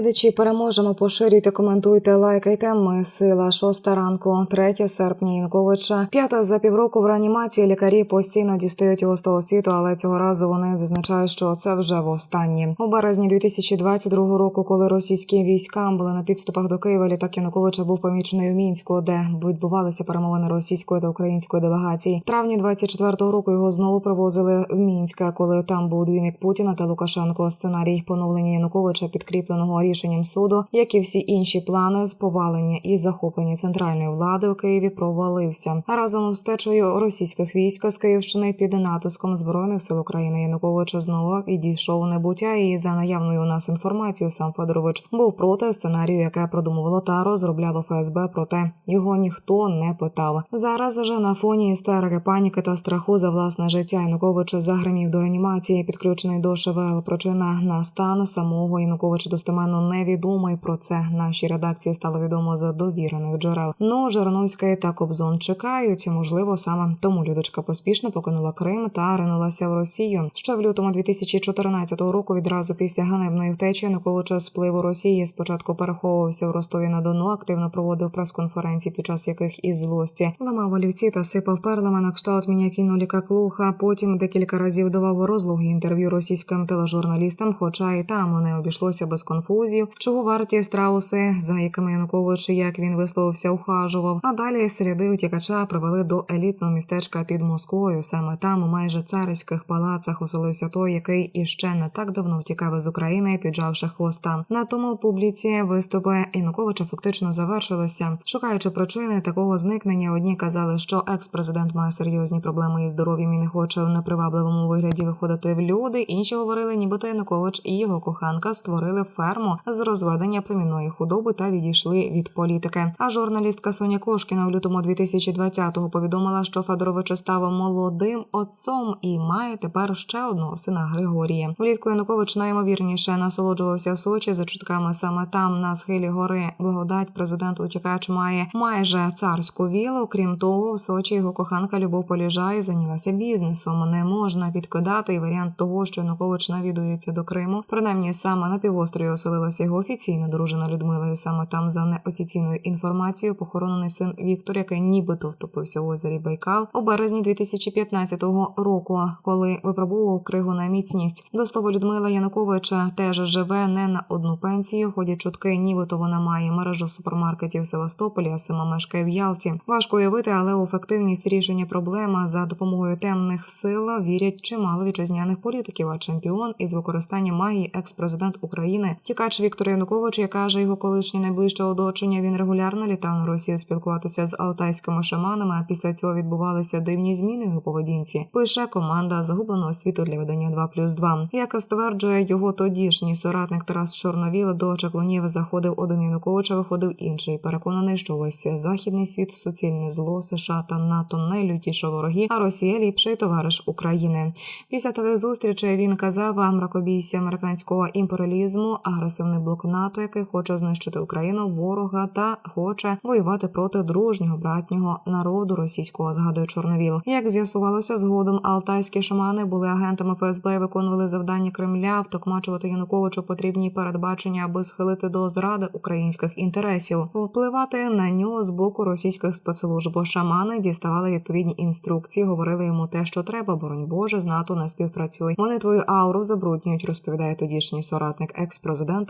Глядачі переможемо. Поширюйте, коментуйте, лайкайте. Ми сила шоста ранку, 3 серпня. Януковича. П'ята за півроку в реанімації. Лікарі постійно дістають його світу, але цього разу вони зазначають, що це вже востаннє. У березні 2022 року, коли російські війська були на підступах до Києва, літак Януковича був помічений в мінську, де відбувалися перемовини російської та української делегації. Травні 24-го року його знову привозили в Мінськ, коли там був двійник Путіна та Лукашенко. Сценарій поновлення Януковича підкріпленого рішенням суду, як і всі інші плани з повалення і захоплення центральної влади у Києві провалився. Разом з течею російських військ з Київщини під натиском збройних сил України Янукович знову відійшов у небуття. І за наявною у нас інформацією, сам Федорович був проти сценарію, яке продумувало та розробляло ФСБ. Проте його ніхто не питав. Зараз же на фоні істерики, паніки та страху за власне життя Янукович загримів до реанімації, підключений до ШВЛ. Причина на стан самого Януковича достеменно невідома. І про це нашій редакції стало відомо з довірених джерел. Но Жириновська та Кобзон чекають. Можливо, саме тому Людочка поспішно покинула Крим та ринулася в Росію. Ще в лютому 2014 року, відразу після ганебної втечі Януковича сплив у Росії. Спочатку переховувався в Ростові на Дону, активно проводив прес-конференції, під час яких із злості ламав олівці та сипав перлами на кшталт мінякіну ліка клуха. Потім декілька разів давав розлоги інтерв'ю російським тележурналістам, хоча і там не обійшлося без конфузів, чого варті страуси, за якими Янукович, як він висловився, ухажував. А далі сліди утікача привели до елітного містечка під Москвою. Саме там, у майже царських палацах, оселився той, який іще не так давно втікав із України, піджавши хвоста. На тому публіці виступи Януковича фактично завершилися. Шукаючи причини такого зникнення, одні казали, що екс-президент має серйозні проблеми із здоров'ям і не хоче в непривабливому вигляді виходити в люди. Інші говорили, нібито Янукович і його коханка створили ферму з розведення племінної худоби та відійшли від політики. А журналістка Соня Кошкіна в лютому 2020-го повідомила, що Федорович став молодим отцом і має тепер ще одного сина Григорія. Влітку Янукович найімовірніше насолоджувався в Сочі за чутками саме там на схилі гори благодать. Президент утікач має майже царську вілу. Крім того, в Сочі його коханка Любов Поліжай зайнялася бізнесом. Не можна підкидати і варіант того, що Янукович навідується до Криму. Принаймні саме на півострові оселилася його офіційна дружина Людмила. І саме там за неофіційною інформацією похоронений син Віктор, який нібито втопився в озері Байкал у березні 2015 року, коли випробував кригу на міцність. До слова Людмила Януковича теж живе не на одну пенсію. Ходять чутки, нібито вона має мережу супермаркетів в Севастополі, а сама мешкає в Ялті. Важко уявити, але у ефективність рішення проблеми за допомогою темних сил вірять чимало вітчизняних політиків. А чемпіон із використання магії екс-президент України тікач Віктор Янукович, як каже його колишнє найближче оточення. Він регулярно літав на Росію спілкуватися з алтайськими шаманами. А після цього відбувалися дивні зміни його поведінці. Пише команда загубленого світу для видання 2+,2. Як стверджує його тодішній соратник Тарас Чорновіл, до чаклунів заходив один Януковича, виходив інший. Переконаний, що весь західний світ суцільне зло США та НАТО найлютіші вороги, а Росія ліпший товариш України. Після телезустрічі він казав мракобійся американського імперіалізму, агресивний блок НАТО, який хоче знищити Україну, ворога та хоче воювати проти дружнього братнього народу російського. Згадує Чорновіл. Як з'ясувалося згодом, алтайські шамани були агентами ФСБ і виконували завдання Кремля втокмачувати Януковичу потрібні передбачення, аби схилити до зради українських інтересів, впливати на нього з боку російських спецслужб. Бо Шамани діставали відповідні інструкції, говорили йому те, що треба. Боронь Боже, з НАТО не співпрацюй. Вони твою ауру забруднюють, розповідає тодішній соратник екс-президента